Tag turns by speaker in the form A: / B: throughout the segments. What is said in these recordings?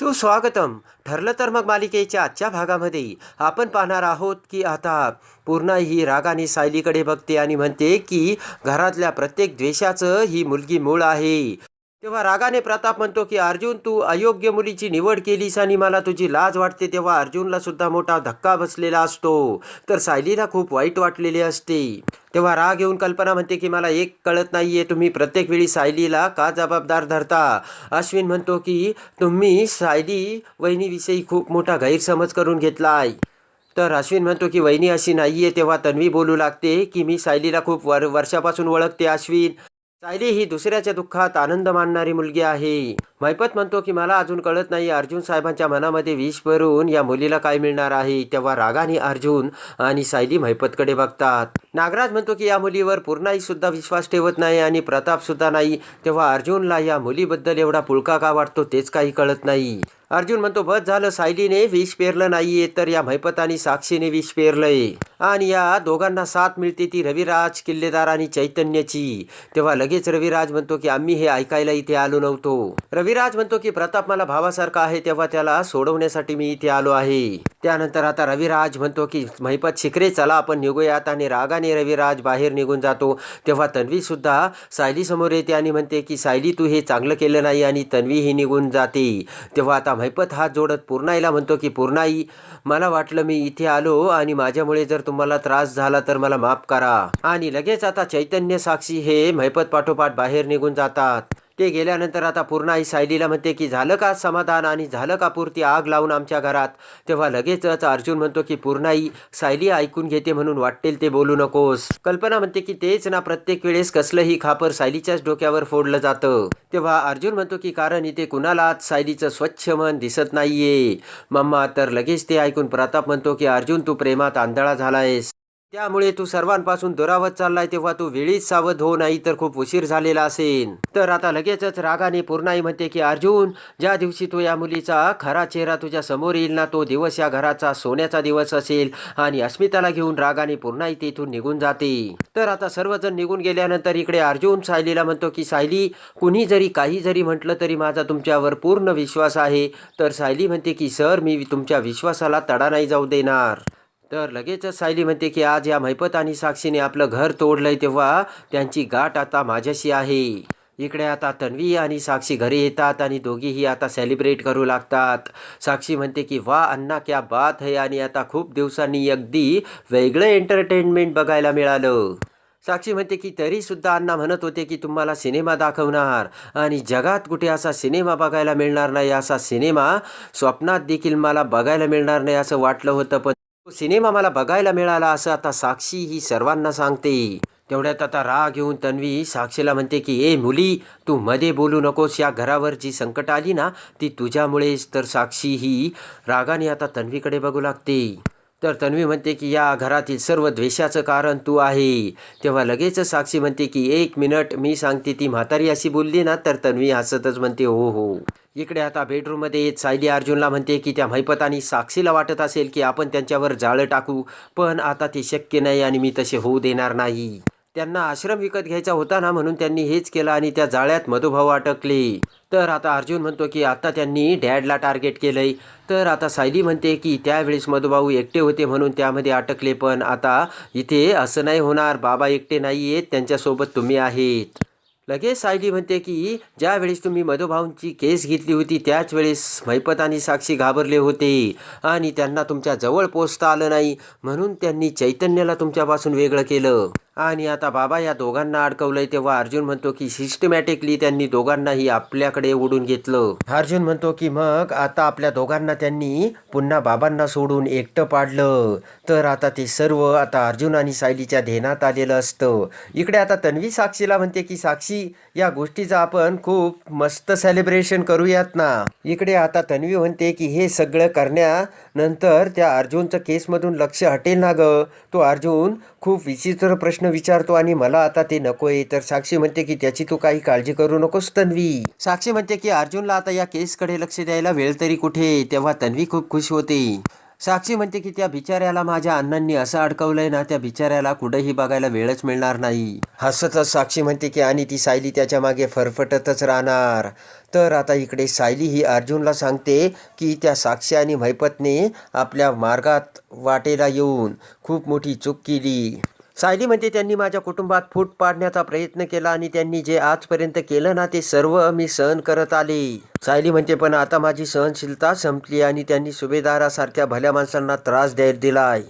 A: सुस्वागतम. ठरलं तर मग मालिकेच्या आजच्या भागामध्ये आपण पाहणार आहोत की आता पूर्णा ही रागाने सायलीकडे बघते आणि म्हणते की घरातल्या प्रत्येक द्वेषाचं ही मुलगी मूळ आहे. तेव्हा रागाने प्रताप म्हणतो की अर्जुन तू अयोग्य मुलीची निवड केलीस आणि मला तुझी लाज वाटते. तेव्हा अर्जुनला सुद्धा मोठा धक्का बसलेला असतो. तर सायलीला खूप वाईट वाटलेले असते. तेव्हा राग येऊन कल्पना म्हणते की मला एक कळत नाही आहे तुम्ही प्रत्येक वेळी सायलीला का जबाबदार धरता? अश्विन म्हणतो की तुम्ही सायली वहिनीविषयी खूप मोठा गैरसमज करून घेतला आहे तर अश्विन म्हणतो की वहिनी अशी नाही आहे तेव्हा तन्वी बोलू लागते की मी सायलीला खूप वर वर्षापासून ओळखते अश्विन. सायली ही दुसऱ्याच्या दुःखात आनंद मानणारी मुलगी आहे. मैपत म्हणतो की मला अजून कळत नाही अर्जुन साहेबांच्या मनामध्ये विष भरून या मुलीला काय मिळणार आहे? तेव्हा रागाने अर्जुन आणि सायली मैपतकडे बघतात. नागराज म्हणतो की या मुलीवर पूर्णाही सुद्धा विश्वास ठेवत नाही आणि प्रताप सुद्धा नाही. तेव्हा अर्जुनला या मुलीबद्दल एवढा पुळका का वाटतो तेच काही कळत नाही. अर्जुन म्हणतो बस झालं सायलीने विष पेरलं नाहीये तर या मैपत आणि साक्षीने विष पेरलंय. आणि या दोघांना साथ मिळते ती रविराज किल्लेदार आणि चैतन्याची. तेव्हा लगेच रविराज म्हणतो की आम्ही हे ऐकायला इथे आलो नव्हतो. रविराज म्हणतो की प्रताप मला भावासारखा आहे तेव्हा त्याला सोडवण्यासाठी मी इथे आलो आहे. त्यानंतर आता रविराज म्हणतो की महिपत शिकरे चला आपण निघूयात. आणि रागाने रविराज बाहेर निघून जातो. तेव्हा तन्वी सुद्धा सायली समोर येते आणि म्हणते की सायली तू हे चांगलं केलं नाही आणि तन्वी ही निघून जाते. तेव्हा आता भयपत हात जोडत पूर्णाईला म्हणतो की पूर्णाई मला वाटलं मी इथे आलो आणि माझ्यामुळे जर तुम्हाला त्रास झाला तर मला माफ करा. आणि लगेच आता चैतन्य साक्षी हे महिपत पाठोपाठ बाहेर निघून जातात. ते गेल्यानंतर आता पूर्णाई सायलीला म्हणते की झालं का समाधान आणि झालं का पुरती आग लावून आमच्या घरात? तेव्हा लगेचच अर्जुन म्हणतो की पूर्णाई सायली ऐकून घेते म्हणून वाटेल ते बोलू नकोस. कल्पना म्हणते की तेच ना प्रत्येक वेळेस कसलंही खापर सायलीच्याच डोक्यावर फोडलं जातं. तेव्हा अर्जुन म्हणतो की कारण इथे कुणालाच सायलीचं स्वच्छ मन दिसत नाहीये. मम्मा तर लगेच ते ऐकून प्रताप म्हणतो की अर्जुन तू प्रेमात आंधळा झालायस. त्यामुळे तू सर्वांपासून दुरावत चाललाय तेव्हा तू वेळीच सावध हो नाही तर खूप उशीर झालेला असेल. तर आता लगेचच रागाने पूर्णाई म्हणते की अर्जुन ज्या दिवशी तू या मुलीचा खरा चेहरा तुझ्या समोर येईल ना तो दिवस या घराचा सोन्याचा दिवस असेल आणि अस्मिताला घेऊन रागाने पूर्णाई तेथून निघून जाते. तर आता सर्वजण निघून गेल्यानंतर इकडे अर्जुन सायलीला म्हणतो की सायली कुणी जरी काही जरी म्हटलं तरी माझा तुमच्यावर पूर्ण विश्वास आहे. तर सायली म्हणते की सर मी तुमच्या विश्वासाला तडा नाही जाऊ देणार. तर लगेचच सायली म्हणते की आज या मैपत आणि साक्षीने आपलं घर तोडलंय तेव्हा त्यांची गाठ आता माझ्याशी आहे. इकडे आता तन्वी आणि साक्षी घरी येतात आणि दोघीही आता सेलिब्रेट करू लागतात. साक्षी म्हणते की वा अण्णा क्या बात है. आणि आता खूप दिवसांनी अगदी वेगळं एंटरटेनमेंट बघायला मिळालं. साक्षी म्हणते की तरीसुद्धा अण्णा म्हणत होते की तुम्हाला सिनेमा दाखवणार आणि जगात कुठे असा सिनेमा बघायला मिळणार नाही असा सिनेमा स्वप्नात देखील मला बघायला मिळणार नाही असं वाटलं होतं पण सिनेमा मला बघायला मिळाला असं आता साक्षी ही सर्वांना सांगते. तेवढ्यात आता राग येऊन तन्वी साक्षीला म्हणते की ए मुली तू मध्ये बोलू नकोस. या घरावर जी संकट आली ना ती तुझ्यामुळेच. तर साक्षी ही रागाने आता तन्वीकडे बघू लागते. तर तन्वी म्हणते की या घरातील सर्व द्वेषाचं कारण तू आहे. तेव्हा लगेच साक्षी म्हणते की एक मिनिट मी सांगते ती म्हातारी अशी बोलली ना तर तन्वी हसतच म्हणते हो हो. इकडे आता बेडरूममध्ये येत सायली अर्जुनला म्हणते की त्या मैपतानी साक्षीला वाटत असेल की आपण त्यांच्यावर जाळं टाकू पण आता ते शक्य नाही आणि मी तसे होऊ देणार नाही. त्यांना आश्रम विकत घ्यायचा होता ना म्हणून त्यांनी हेच केलं आणि त्या जाळ्यात मधुभाऊ अटकले. तर आता अर्जुन म्हणतो की आता त्यांनी डॅडला टार्गेट केलंय. तर आता सायली म्हणते की त्यावेळेस मधुभाऊ एकटे होते म्हणून त्यामध्ये अटकले पण आता इथे असं नाही होणार. बाबा एकटे नाही आहेत त्यांच्यासोबत तुम्ही आहेत. लगेच सायली म्हणते की ज्यावेळेस तुम्ही मधुभाऊंची केस घेतली होती त्याच वेळेस मैपत आणि साक्षी घाबरले होते आणि त्यांना तुमच्या जवळ पोचता आलं नाही म्हणून त्यांनी चैतन्याला तुमच्यापासून वेगळं केलं. आणि आता बाबा या दोघांना अडकवलंय तेव्हा अर्जुन म्हणतो की सिस्टमॅटिकली त्यांनी दोघांनाही आपल्याकडे ओढून घेतलं. अर्जुन म्हणतो की मग आता आपल्या दोघांना त्यांनी पुन्हा बाबांना सोडून एकटं पाडलं. तर आता ते सर्व आता अर्जुन आणि सायलीच्या ध्येनात आलेलं असतं. इकडे आता तन्वी साक्षीला म्हणते की साक्षी या गोष्टीचं आपण खूप मस्त सेलिब्रेशन करूयात ना. इकडे आता तन्वी म्हणते की हे सगळं करण्यानंतर त्या अर्जुनचं केसमधून लक्ष हटेल ना ग. तो अर्जुन खूप विचित्र प्रश्न विचारतो आणि मला आता ते नकोय तर साक्षी म्हणते की त्याची तू काही काळजी करू नकोस तन्वी. साक्षी म्हणते की अर्जुनला आता या केसकडे लक्ष द्यायला वेळ तरी कुठे? तेव्हा तन्वी खूप खुश होते. साक्षी म्हणते की त्या बिचाऱ्याला माझ्या अण्णांनी असं अडकवलंय ना त्या बिचाऱ्याला कुठेही बघायला वेळच मिळणार नाही. हसतच साक्षी म्हणते की आणि ती सायली त्याच्यामागे फरफटतच राहणार. तर आता इकडे सायली ही अर्जुनला सांगते की त्या साक्षी आणि मैपतने आपल्या मार्गात वाटेला येऊन खूप मोठी चूक केली. सायली म्हणते त्यांनी माझ्या कुटुंबात फूट पाडण्याचा प्रयत्न केला आणि त्यांनी जे आजपर्यंत केलं ना ते सर्व मी सहन करत आले. सायली म्हणते पण आता माझी सहनशीलता संपली आणि त्यांनी सुभेदारासारख्या भल्या माणसांना त्रास द्यायला दिलाय.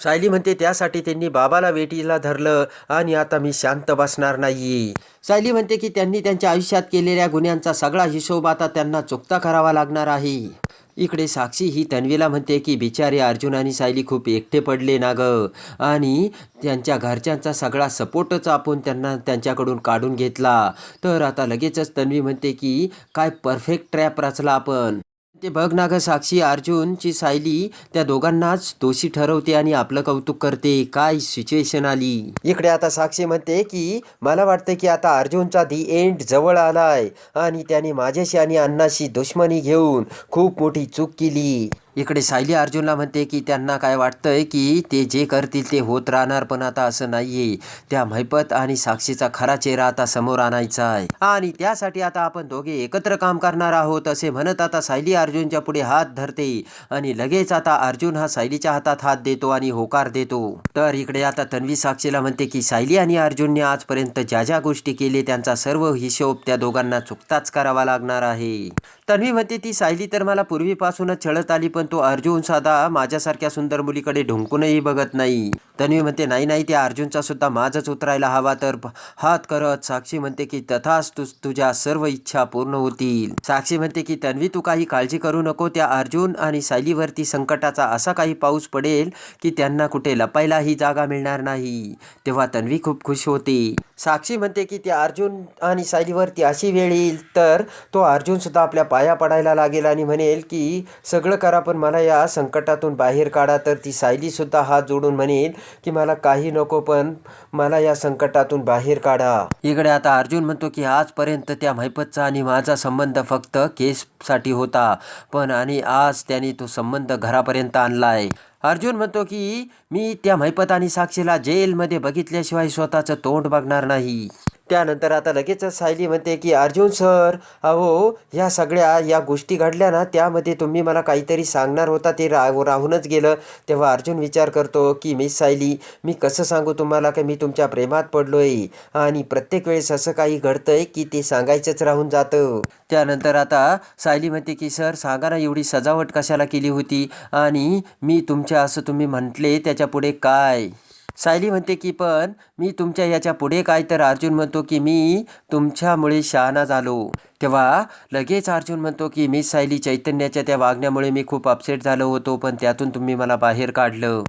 A: सायली म्हणते त्यासाठी त्यांनी बाबाला वेटीला धरलं आणि आता मी शांत बसणार नाही सायली म्हणते की त्यांनी त्यांच्या आयुष्यात केलेल्या गुन्ह्यांचा सगळा हिशोब आता त्यांना चुकता करावा लागणार आहे. इकडे साक्षी ही तन्वीला म्हणते की बिचारे अर्जुन आणि सायली खूप एकटे पडले ना ग. आणि त्यांच्या घरच्यांचा सगळा सपोर्टच आपण त्यांना त्यांच्याकडून काढून घेतला. तर आता लगेचच तन्वी म्हणते की काय परफेक्ट ट्रॅप रचला आपण. ते बघ ना ग साक्षी अर्जुनची सायली त्या दोघांनाच दोषी ठरवते आणि आपलं कौतुक करते. काय सिच्युएशन आली? इकडे आता साक्षी म्हणते की मला वाटतं की आता अर्जुनचा दी एंड जवळ आलाय. आणि त्याने माझ्याशी आणि अण्णाशी दुश्मनी घेऊन खूप मोठी चूक केली. इकडे सायली अर्जुनला म्हणते की त्यांना काय वाटतंय की ते जे करतील ते होत राहणार पण आता असं नाहीये. त्या महिपत आणि साक्षीचा खरा चेहरा आता समोर आणायचा आहे. आणि त्यासाठी आता आपण दोघे एकत्र काम करणार आहोत असे म्हणत आता सायली अर्जुनच्या पुढे हात धरते. आणि लगेच आता अर्जुन हा सायलीच्या हातात हात देतो आणि होकार देतो. तर इकडे आता तन्वी साक्षीला म्हणते की सायली आणि अर्जुनने आजपर्यंत ज्या ज्या गोष्टी केले त्यांचा सर्व हिशोब त्या दोघांना चुकताच करावा लागणार आहे. तन्वी म्हणते ती सायली तर मला पूर्वीपासूनच छळत आली पण तो अर्जुन साधा माझ्यासारख्या सुंदर मुलीकडे ढुंकूनही बघत नाही. तन्वी म्हणते नाही नाही त्या अर्जुनचा सुद्धा माझच उतरायला हवा तर हात करत. साक्षी म्हणते की तथाच तू तुझ्या सर्व इच्छा पूर्ण होतील. साक्षी म्हणते की तन्वी तू काही काळजी करू नको त्या अर्जुन आणि सायलीवरती संकटाचा असा काही पाऊस पडेल की त्यांना कुठे लपायलाही जागा मिळणार नाही. तेव्हा तन्वी खूप खुश होते. साक्षी म्हणते की त्या अर्जुन आणि सायलीवरती अशी वेळ येईल तर तो अर्जुन सुद्धा आपल्या पाया पडायला लागेल आणि म्हणेल की सगळं करा पण मला या संकटातून बाहेर काढा. तर ती सायलीसुद्धा हात जोडून म्हणेल की मला काही नको पण मला या संकटातून बाहेर काढा. इकडे आता अर्जुन म्हणतो की आजपर्यंत त्या महिपतचा आणि माझा संबंध फक्त केससाठी होता पण आणि आज त्याने तो संबंध घरापर्यंत आणलाय. अर्जुन म्हणतो की मी त्या महिपत आणि साक्षीला जेलमध्ये बघितल्याशिवाय स्वतःचं तोंड बघणार नाही. त्यानंतर आता लगेचच सायली म्हणते की अर्जुन सर अहो ह्या सगळ्या या गोष्टी घडल्या ना त्यामध्ये तुम्ही मला काहीतरी सांगणार होता ते रा राहूनच गेलं. तेव्हा अर्जुन विचार करतो की मी सायली मी कसं सांगू तुम्हाला की मी तुमच्या प्रेमात पडलो आहे आणि प्रत्येक वेळेस असं काही घडतंय की ते सांगायचंच राहून जातं. त्यानंतर आता सायली म्हणते की सर सांगा ना एवढी सजावट कशाला केली होती आणि मी तुमच्या असं तुम्ही म्हटले त्याच्यापुढे काय? सायली म्हणते की पण मी तुमच्या याच्यापुढे काय तर अर्जुन म्हणतो की मी तुमच्यामुळे शहाणा झालो. तेव्हा लगेच अर्जुन म्हणतो की मी सायली चैतन्याच्या त्या वागण्यामुळे मी खूप अपसेट झालो होतो पण त्यातून तुम्ही मला बाहेर काढलं.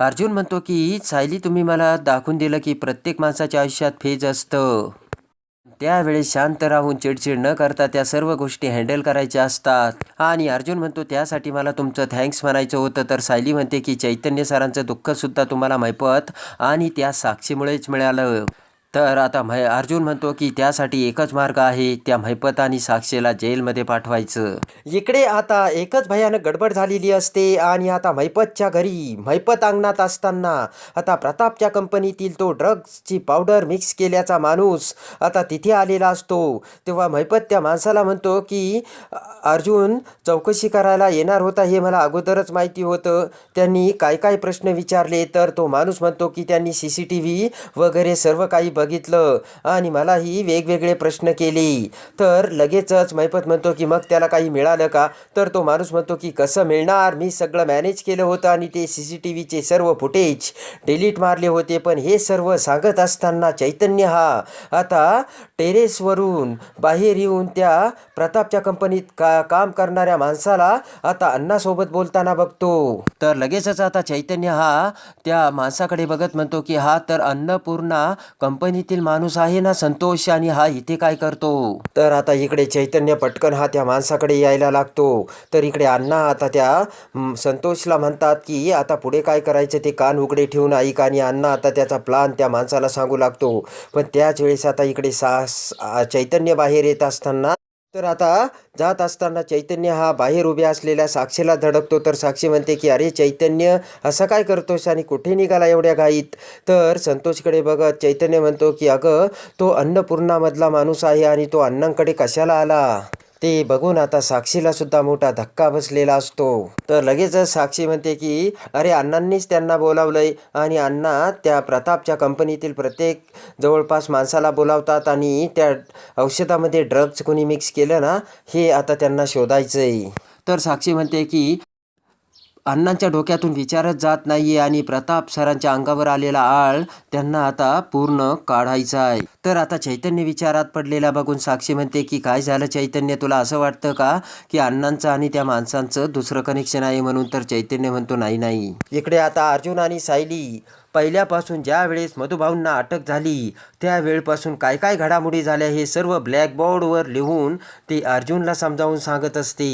A: अर्जुन म्हणतो की सायली तुम्ही मला दाखवून दिलं की प्रत्येक माणसाच्या आयुष्यात फेज असतं. त्यावेळेस शांत राहून चिडचिड न करता त्या सर्व गोष्टी हँडल करायच्या असतात. आणि अर्जुन म्हणतो त्यासाठी मला तुमचं थँक्स म्हणायचं होतं. तर सायली म्हणते की चैतन्य सरांचं दुःखसुद्धा तुम्हाला मैपत आणि त्या साक्षीमुळेच मिळालं. तर आता मै अर्जुन म्हणतो की त्यासाठी एकच मार्ग आहे त्या मैपत आणि साक्षीला जेलमध्ये पाठवायचं. इकडे आता एकच भयानक गडबड झालेली असते आणि आता मैपतच्या घरी मैपत अंगणात असताना आता प्रतापच्या कंपनीतील तो ड्रग्सची पावडर मिक्स केल्याचा माणूस आता तिथे आलेला असतो. तेव्हा मैपत त्या माणसाला म्हणतो की अर्जुन चौकशी करायला येणार होता हे मला अगोदरच माहिती होतं. त्यांनी काय काय प्रश्न विचारले? तर तो माणूस म्हणतो की त्यांनी सी सी टी व्ही वगैरे सर्व काही बघितलं आणि मलाही वेगवेगळे प्रश्न केले. तर लगेचच मैपत म्हणतो की मग त्याला काही मिळालं का? तर तो माणूस म्हणतो की कसं मिळणार? मी सगळं मॅनेज केलं होतं आणि ते सी सी टी व्हीचे सर्व फुटेज डिलीट मारले होते पण हे सर्व सांगत असताना चैतन्य हा आता टेरेसवरून बाहेर येऊन त्या प्रतापच्या कंपनीत का काम करणाऱ्या माणसाला आता अण्णासोबत बोलताना बघतो. तर लगेचच आता चैतन्य हा त्या माणसाकडे बघत म्हणतो की हा तर अन्नपूर्णा कंपनी कंपनीतील माणूस आहे ना संतोष आणि हा इथे काय करतो? तर आता इकडे चैतन्य पटकन हा त्या माणसाकडे यायला लागतो. तर इकडे अण्णा आता त्या संतोषला म्हणतात की आता पुढे काय करायचं ते कान उघडे ठेवून ऐक आणि अण्णा आता त्याचा प्लान त्या माणसाला सांगू लागतो. पण त्याच वेळेस आता इकडे सास चैतन्य बाहेर येत असताना तर आता जात असताना चैतन्य हा बाहेर उभ्या असलेल्या साक्षीला धडकतो. तर साक्षी म्हणते की अरे चैतन्य असं काय करतोस आणि कुठे निघाला एवढ्या घाईत? तर संतोषकडे बघत चैतन्य म्हणतो की अगं तो अन्नपूर्णामधला माणूस आहे आणि तो अण्णांकडे कशाला आला? ते बघून आता साक्षीला सुद्धा मोठा धक्का बसलेला असतो. तर लगेचच साक्षी म्हणते की अरे अण्णांनीच त्यांना बोलावलंय आणि अण्णा त्या प्रतापच्या कंपनीतील प्रत्येक जवळपास माणसाला बोलावतात आणि त्या औषधामध्ये ड्रग्ज कोणी मिक्स केलं ना हे आता त्यांना शोधायचंय. तर साक्षी म्हणते की अण्णांच्या डोक्यातून विचारच जात नाहीये आणि प्रताप सरांच्या अंगावर आलेला आळ त्यांना आता पूर्ण काढायचा आहे. तर आता चैतन्य विचारात पडलेला बघून साक्षी म्हणते की काय झालं चैतन्य? तुला असं वाटतं का की अण्णांचं आणि त्या माणसांचं दुसरं कनेक्शन आहे म्हणून तर चैतन्य म्हणतो नाही नाही. इकडे आता अर्जुन आणि सायली पहिल्यापासून ज्या वेळेस मधुभाऊंना अटक झाली त्या वेळपासून काय काय घडामोडी झाल्या हे सर्व ब्लॅकबोर्डवर लिहून ते अर्जुनला समजावून सांगत असते.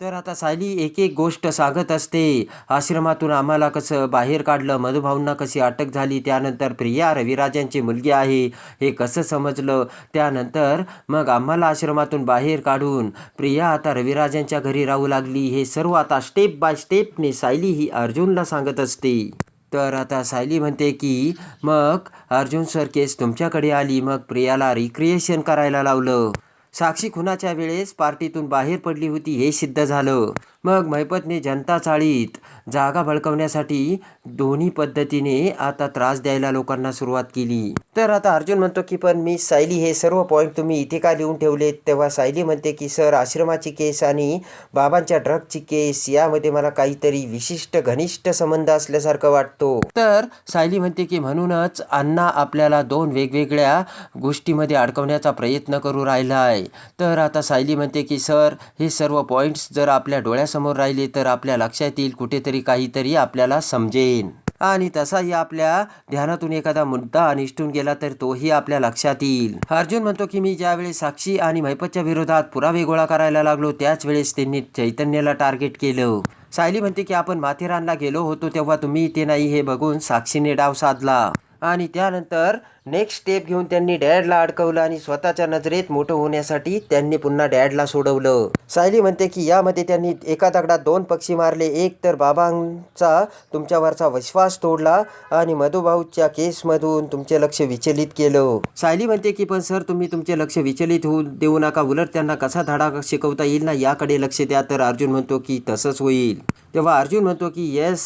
A: तर आता सायली एक एक गोष्ट सांगत असते. आश्रमातून आम्हाला कसं बाहेर काढलं मधुभाऊंना कशी अटक झाली त्यानंतर प्रिया रविराजांची मुलगी आहे हे कसं समजलं? त्यानंतर मग आम्हाला आश्रमातून बाहेर काढून प्रिया आता रविराजांच्या घरी राहू लागली. हे सर्व आता स्टेप बाय स्टेपने सायली ही अर्जुनला सांगत असते. तर आता सायली म्हणते की मग अर्जुन सर केस तुमच्याकडे आली. मग प्रियाला रिक्रिएशन करायला लावलं. साक्षी खुनाच्या वेळेस पार्टीतून बाहेर पडली होती हे सिद्ध झालं. मग मैपतने जनता चाळीत जागा भडकवण्यासाठी दोन्ही पद्धतीने आता त्रास द्यायला लोकांना सुरुवात केली. तर आता अर्जुन म्हणतो की पण मी सायली हे सर्व पॉईंट तुम्ही इथे का लिहून ठेवलेत? तेव्हा सायली म्हणते की सर आश्रमाची केस आणि बाबांच्या ड्रगची केस यामध्ये मला काहीतरी विशिष्ट घनिष्ठ संबंध असल्यासारखं वाटतो. तर सायली म्हणते की म्हणूनच अण्णा आपल्याला दोन वेगवेगळ्या गोष्टीमध्ये अडकवण्याचा प्रयत्न करू राहिला आहे तर आता सायली म्हणते की सर हे सर्व पॉईंट्स जर आपल्या डोळ्यासमोर राहिले तर आपल्या लक्षात येईल कुठेतरी काहीतरी आपल्याला समजेन. आणि तसाही आपल्या ध्यानातून एखादा मुद्दा निष्ठून गेला तर तोही आपल्या लक्षात येईल अर्जुन म्हणतो की मी ज्यावेळेस साक्षी आणि मैपतच्या विरोधात पुरावे गोळा करायला लागलो त्याच वेळेस त्यांनी चैतन्याला टार्गेट केलं. सायली म्हणते की आपण माथेरानला गेलो होतो तेव्हा तुम्ही इथे नाही हे बघून साक्षीने डाव साधला. आणि त्यानंतर नेक्स्ट स्टेप घेऊन त्यांनी डॅडला अडकवलं आणि स्वतःच्या नजरेत मोठं होण्यासाठी त्यांनी पुन्हा डॅडला सोडवलं. सायली म्हणते की यामध्ये त्यांनी एका दगडात दोन पक्षी मारले. एक तर बाबांचा तुमच्यावरचा विश्वास तोडला आणि मधुभाऊच्या केसमधून तुमचे लक्ष विचलित केलं. सायली म्हणते की पण सर तुम्ही तुमचे लक्ष विचलित होऊ देऊ नका. उलट त्यांना कसा धडा शिकवता येईल ना? याकडे लक्ष द्या. तर अर्जुन म्हणतो की तसंच होईल. तेव्हा अर्जुन म्हणतो की येस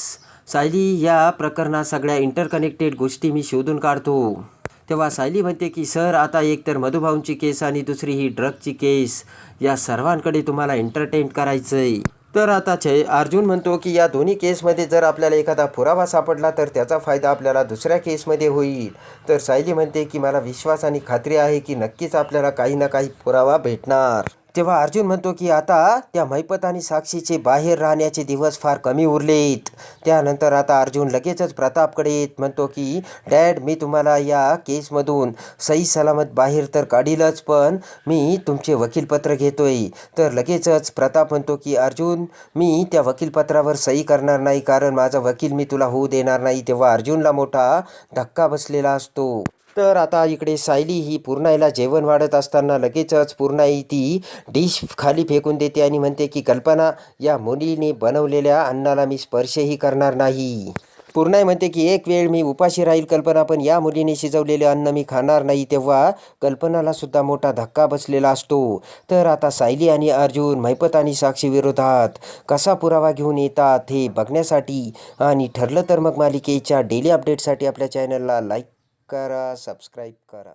A: सायली या प्रकरणात सगळ्या इंटरकनेक्टेड गोष्टी मी शोधून काढतो. तेव्हा सायली म्हणते की सर आता एक तर मधुभाऊंची केस आणि दुसरी ही ड्रगची केस या सर्वांकडे तुम्हाला एंटरटेन करायचं आहे तर आता छे अर्जुन म्हणतो की या दोन्ही केसमध्ये जर आपल्याला एखादा पुरावा सापडला तर त्याचा फायदा आपल्याला दुसऱ्या केसमध्ये होईल. तर सायली म्हणते की मला विश्वास आणि खात्री आहे की नक्कीच आपल्याला काही ना काही पुरावा भेटणार. तेव्हा अर्जुन म्हणतो की आता त्या मैपत आणि साक्षीचे बाहेर राहण्याचे दिवस फार कमी उरलेत. त्यानंतर आता अर्जुन लगेचच प्रतापकडे येत म्हणतो की डॅड मी तुम्हाला या केसमधून सही सलामत बाहेर तर काढीलच पण मी तुमचे वकीलपत्र घेतोय. तर लगेचच प्रताप म्हणतो की अर्जुन मी त्या वकीलपत्रावर सही करणार नाही कारण माझा वकील मी तुला होऊ देणार नाही. तेव्हा अर्जुनला मोठा धक्का बसलेला असतो. तर आता इकडे सायली ही पूर्णाईला जेवण वाढत असताना लगेचच पूर्णाई ती डिश खाली फेकून देते आणि म्हणते की कल्पना या मुलीने बनवलेल्या अन्नाला मी स्पर्शही करणार नाही. पूर्णाई म्हणते की एक वेळ मी उपाशी राहील कल्पना पण या मुलीने शिजवलेले अन्न मी खाणार नाही तेव्हा कल्पनाला सुद्धा मोठा धक्का बसलेला असतो. तर आता सायली आणि अर्जुन मैपत आणि साक्षी विरोधात कसा पुरावा घेऊन येतात हे बघण्यासाठी आणि ठरलं तर मग मालिकेच्या डेली अपडेटसाठी आपल्या चॅनलला लाईक करा सबस्क्राईब करा.